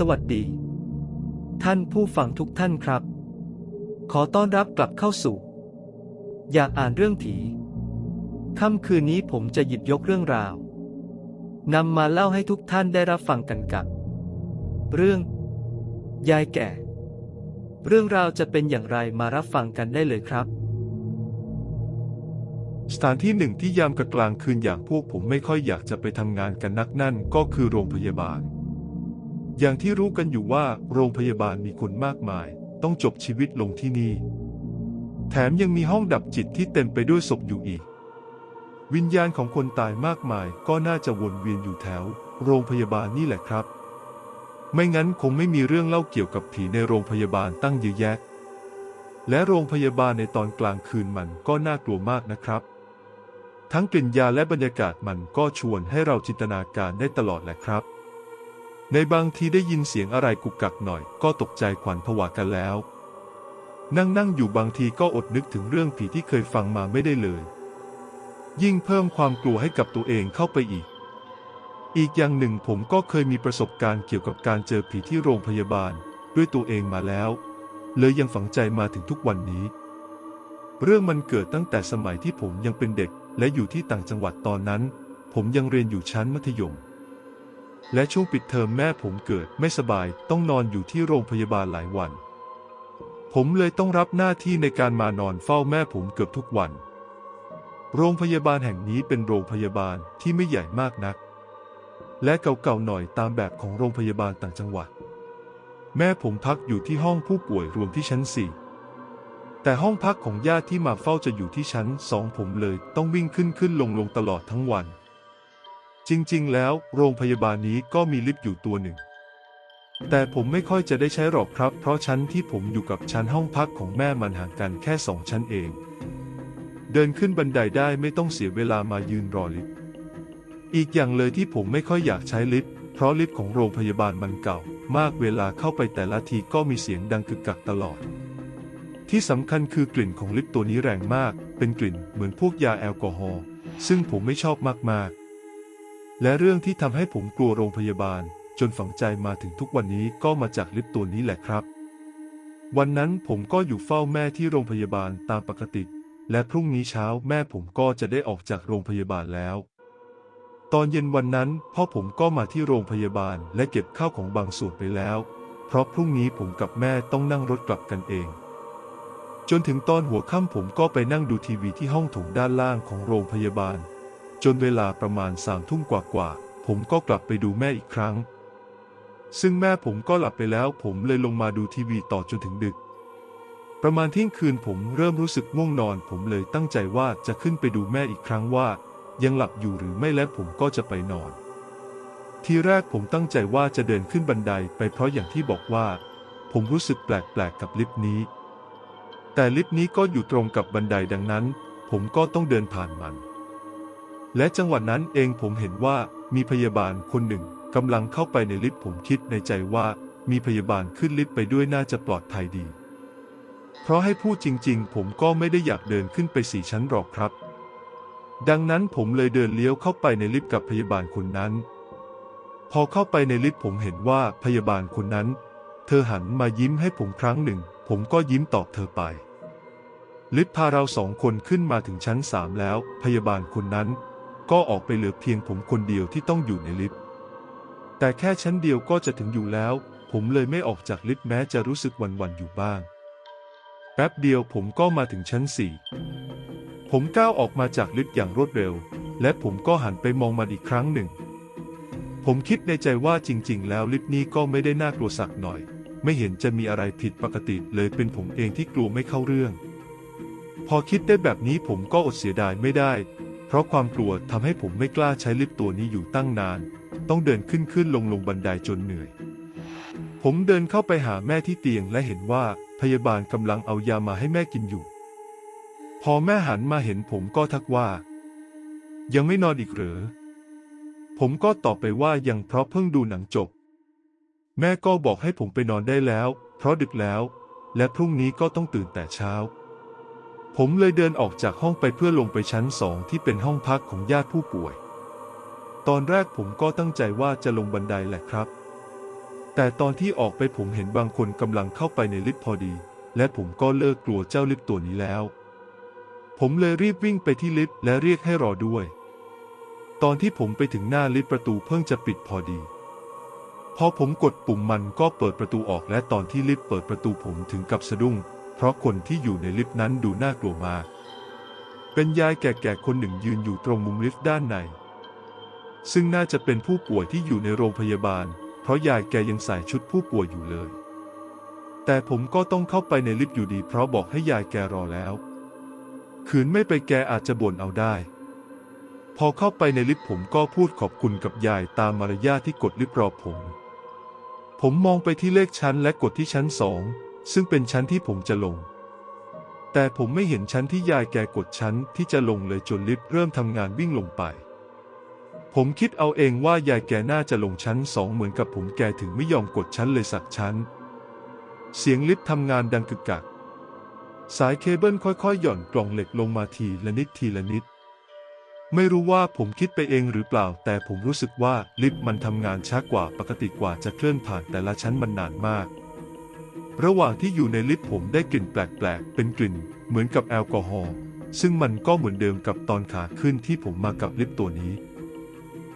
สวัสดี ท่านผู้ฟังทุกท่านครับ ขอต้อนรับกลับเข้าสู่ อยากอ่านเรื่องผีค่ำคืนนี้ผมจะหยิบยกเรื่องราวนำมาเล่าให้ทุกท่านได้รับฟังกันกับ เรื่อง ยายแก่ เรื่องราวจะเป็นอย่างไรมารับฟังกันได้เลยครับ สถานที่หนึ่งที่ยามกลางคืนอย่างพวกผมไม่ค่อยอยากจะไปทำงานกันนักนั่นก็คือโรงพยาบาล อย่างที่รู้กันอยู่ว่าโรงพยาบาลมีคนมากมาย ต้องจบชีวิตลงที่นี่ แถมยังมีห้องดับจิตที่เต็มไปด้วยศพอยู่อีก วิญญาณของคนตายมากมายก็น่าจะวนเวียนอยู่แถว โรงพยาบาลนี่แหละครับ ไม่งั้นคงไม่มีเรื่องเล่าเกี่ยวกับผีในโรงพยาบาลตั้งเยอะแยะ และโรงพยาบาลในตอนกลางคืนมันก็น่ากลัวมากนะครับ ทั้งกลิ่นยาและบรรยากาศมันก็ชวนให้เราจินตนาการได้ตลอดแหละครับ ในบางทีได้ยินเสียงอะไรกุกกักหน่อย ก็ตกใจขวัญผวากันแล้ว นั่งนั่งอยู่บางทีก็อดนึกถึงเรื่องผีที่เคยฟังมาไม่ได้เลย ยิ่งเพิ่มความกลัวให้กับตัวเองเข้าไปอีก อีกอย่างหนึ่งผมก็เคยมีประสบการณ์เกี่ยวกับการเจอผีที่โรงพยาบาลด้วยตัวเองมาแล้ว เลยยังฝังใจมาถึงทุกวันนี้ เรื่องมันเกิดตั้งแต่สมัยที่ผมยังเป็นเด็ก และอยู่ที่ต่างจังหวัดตอนนั้น ผมยังเรียนอยู่ชั้นมัธยม และช่วงปิดเทอมแม่ผมเกิดไม่สบายต้องนอนอยู่ที่โรงพยาบาลหลายวัน ผมเลยต้องรับหน้าที่ในการมานอนเฝ้าแม่ผมเกือบทุกวัน โรงพยาบาลแห่งนี้เป็นโรงพยาบาลที่ไม่ใหญ่มากนัก และเก่าๆหน่อยตามแบบของโรงพยาบาลต่างจังหวัด แม่ผมพักอยู่ที่ห้องผู้ป่วยรวมที่ชั้นสี่แต่ห้องพักของญาติที่มาเฝ้าจะอยู่ที่ชั้นสองผมเลยต้องวิ่งขึ้นขึ้นลงลงตลอดทั้งวัน จริงๆ แล้วโรงพยาบาลนี้ก็มีลิฟต์อยู่ตัวหนึ่ง แต่ผมไม่ค่อยจะได้ใช้หรอกครับ เพราะชั้นที่ผมอยู่กับชั้นห้องพักของแม่มันห่างกันแค่สองชั้นเอง เดินขึ้นบันไดได้ไม่ต้องเสียเวลามายืนรอลิฟต์ อีกอย่างเลยที่ผมไม่ค่อยอยากใช้ลิฟต์ เพราะลิฟต์ของโรงพยาบาลมันเก่า มากเวลาเข้าไปแต่ละทีก็มีเสียงดังกึกกักตลอด ที่สำคัญคือกลิ่นของลิฟต์ตัวนี้แรงมาก เป็นกลิ่นเหมือนพวกยาแอลกอฮอล์ ซึ่งผมไม่ชอบมากๆ และเรื่องที่ทำให้ผมกลัวโรงพยาบาล จนฝังใจมาถึงทุกวันนี้ก็มาจากลิฟต์ตัวนี้แหละครับ วันนั้นผมก็อยู่เฝ้าแม่ที่โรงพยาบาลตามปกติ และพรุ่งนี้เช้าแม่ผมก็จะได้ออกจากโรงพยาบาลแล้ว ตอนเย็นวันนั้นพ่อผมก็มาที่โรงพยาบาลและเก็บข้าวของบางส่วนไปแล้ว เพราะพรุ่งนี้ผมกับแม่ต้องนั่งรถกลับกันเองจนถึงตอนหัวค่ำผมก็ไปนั่งดูทีวีที่ห้องโถงด้านล่างของโรงพยาบาล จนเวลาประมาณสามทุ่มกว่าๆผมก็กลับไปดูแม่อีกครั้ง ซึ่งแม่ผมก็หลับไปแล้วผมเลยลงมาดูทีวีต่อจนถึงดึก ประมาณเที่ยงคืนผมเริ่มรู้สึกง่วงนอน ผมเลยตั้งใจว่าจะขึ้นไปดูแม่อีกครั้งว่า ยังหลับอยู่หรือไม่และผมก็จะไปนอน ทีแรกผมตั้งใจว่าจะเดินขึ้นบันไดไปเพราะอย่างที่บอกว่า ผมรู้สึกแปลกๆกับลิฟต์นี้ แต่ลิฟต์นี้ก็อยู่ตรงกับบันไดดังนั้น ผมก็ต้องเดินผ่านมัน และจังหวะนั้นเองผมเห็นว่ามีพยาบาลคนหนึ่งกำลังเข้าไปในลิฟต์ผมคิดในใจว่ามีพยาบาลขึ้นลิฟต์ไปด้วยน่าจะปลอดภัยดี เพราะให้พูดจริง ๆ ผมก็ไม่ได้อยากเดินขึ้นไปสี่ชั้นหรอกครับ ดังนั้นผมเลยเดินเลี้ยวเข้าไปในลิฟต์กับพยาบาลคนนั้น พอเข้าไปในลิฟต์ผมเห็นว่าพยาบาลคนนั้น เธอหันมายิ้มให้ผมครั้งหนึ่ง ผมก็ยิ้มตอบเธอไป ลิฟต์พาเราสองคนขึ้นมาถึงชั้นสามแล้ว พยาบาลคนนั้น ก็ออกไปเหลือเพียงผมคนเดียวที่ต้องอยู่ในลิฟต์ แต่แค่ชั้นเดียวก็จะถึงอยู่แล้ว ผมเลยไม่ออกจากลิฟต์แม้จะรู้สึกหวันๆอยู่บ้าง แป๊บเดียวผมก็มาถึงชั้นสี่ ผมก้าวออกมาจากลิฟต์อย่างรวดเร็ว และผมก็หันไปมองมันอีกครั้งหนึ่ง ผมคิดในใจว่าจริง ๆ แล้วลิฟต์นี้ก็ไม่ได้น่ากลัวสักหน่อย ไม่เห็นจะมีอะไรผิดปกติเลยเป็นผมเองที่กลัวไม่เข้าเรื่องพอคิดได้แบบนี้ผมก็อดเสียดายไม่ได้ เพราะความกลัวทำให้ผมไม่กล้าใช้ลิฟต์ตัวนี้อยู่ตั้งนาน ต้องเดินขึ้นขึ้นลงลงบันไดจนเหนื่อย ผมเดินเข้าไปหาแม่ที่เตียงและเห็นว่าพยาบาลกำลังเอายามาให้แม่กินอยู่ พอแม่หันมาเห็นผมก็ทักว่า ยังไม่นอนอีกเหรอ ผมก็ตอบไปว่ายังเพราะเพิ่งดูหนังจบ แม่ก็บอกให้ผมไปนอนได้แล้ว เพราะดึกแล้ว และพรุ่งนี้ก็ต้องตื่นแต่เช้า ผมเลยเดินออกจากห้องไปเพื่อลงไปชั้นสองที่เป็นห้องพักของญาติผู้ป่วย ตอนแรกผมก็ตั้งใจว่าจะลงบันไดแหละครับ แต่ตอนที่ออกไปผมเห็นบางคนกำลังเข้าไปในลิฟต์พอดี และผมก็เลิกกลัวเจ้าลิฟต์ตัวนี้แล้ว ผมเลยรีบวิ่งไปที่ลิฟต์และเรียกให้รอด้วย ตอนที่ผมไปถึงหน้าลิฟต์ประตูเพิ่งจะปิดพอดี พอผมกดปุ่มมันก็เปิดประตูออกและตอนที่ลิฟต์เปิดประตูผมถึงกับสะดุ้ง เพราะคนที่อยู่ในลิฟต์นั้นดูน่ากลัวมาก เป็นยายแก่ๆคนหนึ่งยืนอยู่ตรงมุมลิฟต์ด้านใน ซึ่งน่าจะเป็นผู้ป่วยที่อยู่ในโรงพยาบาล เพราะยายแกยังใส่ชุดผู้ป่วยอยู่เลย แต่ผมก็ต้องเข้าไปในลิฟต์อยู่ดี เพราะบอกให้ยายแกรอแล้ว ขืนไม่ไปแกอาจจะบ่นเอาได้ พอเข้าไปในลิฟต์ผมก็พูดขอบคุณกับยายตามมารยาทที่กดลิฟต์รอผม ผมมองไปที่เลขชั้นและกดที่ชั้นสอง ซึ่งเป็นชั้นที่ผมจะลง แต่ผมไม่เห็นชั้นที่ยายแกกดชั้นที่จะลงเลยจนลิฟต์เริ่มทำงานวิ่งลงไป ผมคิดเอาเองว่ายายแกน่าจะลงชั้นสองเหมือนกับผมแกถึงไม่ยอมกดชั้นเลยสักชั้น เสียงลิฟต์ทำงานดังกึกกัก สายเคเบิลค่อยๆ หย่อนกล่องเหล็กลงมาทีละนิดทีละนิดไม่รู้ว่าผมคิดไปเองหรือเปล่า แต่ผมรู้สึกว่าลิฟต์มันทำงานช้ากว่าปกติกว่าจะเคลื่อนผ่านแต่ละชั้นมันนานมาก ระหว่างที่อยู่ในลิฟต์ผมได้กลิ่นแปลกๆ เป็นกลิ่นเหมือนกับแอลกอฮอล์ ซึ่งมันก็เหมือนเดิมกับตอนขาขึ้นที่ผมมากับลิฟต์ตัวนี้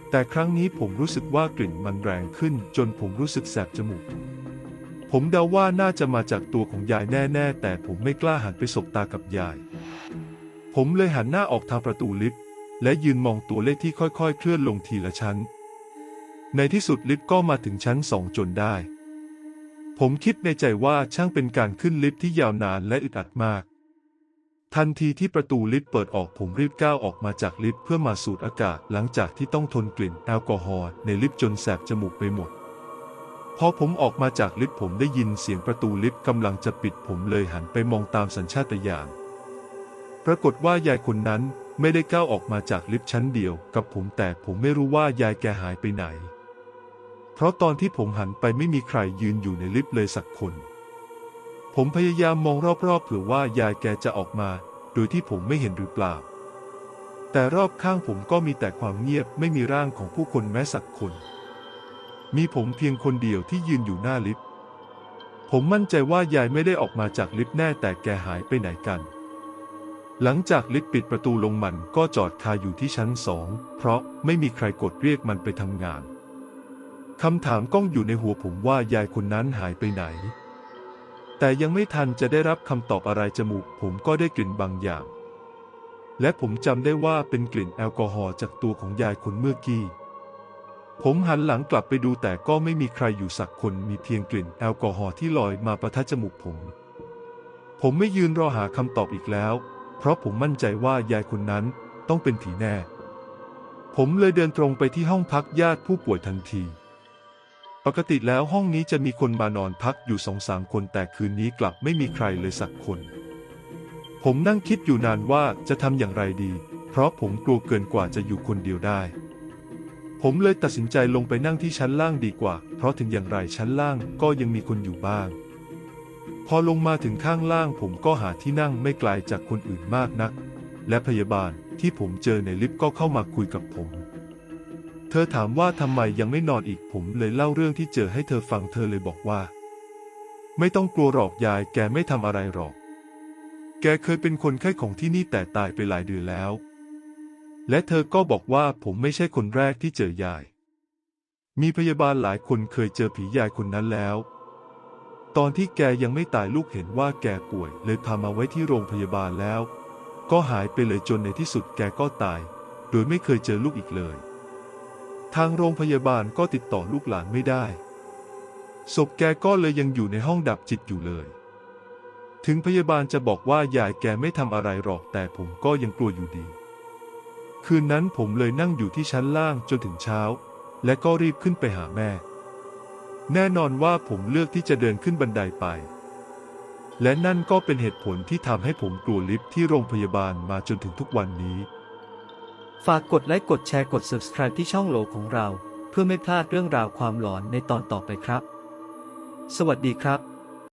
แต่ครั้งนี้ผมรู้สึกว่ากลิ่นมันแรงขึ้นจนผมรู้สึกแสบจมูก ผมเดาว่าน่าจะมาจากตัวของยายแน่ ๆ แต่ผมไม่กล้าหันไปสบตากับยาย ผมเลยหันหน้าออกทางประตูลิฟต์และยืนมองตัวเลขที่ค่อยๆ เคลื่อนลงทีละชั้น ในที่สุดลิฟต์ก็มาถึงชั้นสองจนได้ ผมคิดในใจว่าช่างเป็นการขึ้นลิฟต์ที่ยาวนานและอึดอัดมาก ทันทีที่ประตูลิฟต์เปิดออกผมรีบก้าวออกมาจากลิฟต์เพื่อมาสูดอากาศหลังจากที่ต้องทนกลิ่นแอลกอฮอล์ในลิฟต์จนแสบจมูกไปหมด พอผมออกมาจากลิฟต์ผมได้ยินเสียงประตูลิฟต์กำลังจะปิดผมเลยหันไปมองตามสัญชาตญาณ ปรากฏว่ายายคนนั้นไม่ได้ก้าวออกมาจากลิฟต์ชั้นเดียวกับผมแต่ผมไม่รู้ว่ายายแกหายไปไหน เพราะตอนที่ผมหันไปไม่มีใครยืนอยู่ในลิฟต์เลยสักคน ผมพยายามมองรอบๆเผื่อว่ายายแกจะออกมา โดยที่ผมไม่เห็นหรือเปล่า แต่รอบข้างผมก็มีแต่ความเงียบไม่มีร่างของผู้คนแม้สักคน มีผมเพียงคนเดียวที่ยืนอยู่หน้าลิฟต์ ผมมั่นใจว่ายายไม่ได้ออกมาจากลิฟต์แน่แต่แกหายไปไหนกันหลังจากลิฟต์ปิดประตูลงมันก็จอดคาอยู่ที่ชั้นสอง เพราะไม่มีใครกดเรียกมันไปทำงาน คำถามก้องอยู่ในหัวผมว่ายายคนนั้นหายไปไหน แต่ยังไม่ทันจะได้รับคำตอบอะไรจมูก ผมก็ได้กลิ่นบางอย่าง และผมจำได้ว่าเป็นกลิ่นแอลกอฮอล์จากตัวของยายคนเมื่อกี้ ผมหันหลังกลับไปดูแต่ก็ไม่มีใครอยู่สักคนมีเพียงกลิ่นแอลกอฮอล์ที่ลอยมาประทัดจมูกผม ผมไม่ยืนรอหาคำตอบอีกแล้ว เพราะผมมั่นใจว่ายายคนนั้นต้องเป็นผีแน่ ผมเลยเดินตรงไปที่ห้องพักญาติผู้ป่วยทันที ปกติแล้วห้องนี้จะมีคนมานอนพักอยู่สองสามคนแต่คืนนี้กลับไม่มีใครเลยสักคน ผมนั่งคิดอยู่นานว่าจะทำอย่างไรดี เพราะผมกลัวเกินกว่าจะอยู่คนเดียวได้ ผมเลยตัดสินใจลงไปนั่งที่ชั้นล่างดีกว่า เพราะถึงอย่างไรชั้นล่างก็ยังมีคนอยู่บ้าง พอลงมาถึงข้างล่างผมก็หาที่นั่งไม่ไกลจากคนอื่นมากนัก และพยาบาลที่ผมเจอในลิฟต์ก็เข้ามาคุยกับผม เธอถามว่าทำไมยังไม่นอนอีกผมเลยเล่าเรื่องที่เจอให้เธอฟังเธอเลยบอกว่า ไม่ต้องกลัวหรอกยายแกไม่ทำอะไรหรอก แกเคยเป็นคนไข้ของที่นี่แต่ตายไปหลายเดือนแล้ว และเธอก็บอกว่าผมไม่ใช่คนแรกที่เจอยาย มีพยาบาลหลายคนเคยเจอผียายคนนั้นแล้ว ตอนที่แกยังไม่ตายลูกเห็นว่าแกป่วย เลยพามาไว้ที่โรงพยาบาลแล้ว ก็หายไปเลยจนในที่สุดแกก็ตาย โดยไม่เคยเจอลูกอีกเลย ทางโรงพยาบาลก็ติดต่อลูกหลานไม่ได้ ศพแกก็เลยยังอยู่ในห้องดับจิตอยู่เลย ถึงพยาบาลจะบอกว่ายายแกไม่ทำอะไรหรอกแต่ผมก็ยังกลัวอยู่ดี คืนนั้นผมเลยนั่งอยู่ที่ชั้นล่างจนถึงเช้า และก็รีบขึ้นไปหาแม่ แน่นอนว่าผมเลือกที่จะเดินขึ้นบันไดไป และนั่นก็เป็นเหตุผลที่ทำให้ผมกลัวลิฟต์ที่โรงพยาบาลมาจนถึงทุกวันนี้ ฝากกดไลค์กดแชร์กด subscribe ที่ช่องโหลของเรา เพื่อไม่พลาดเรื่องราวความหลอนในตอนต่อไปครับ สวัสดีครับ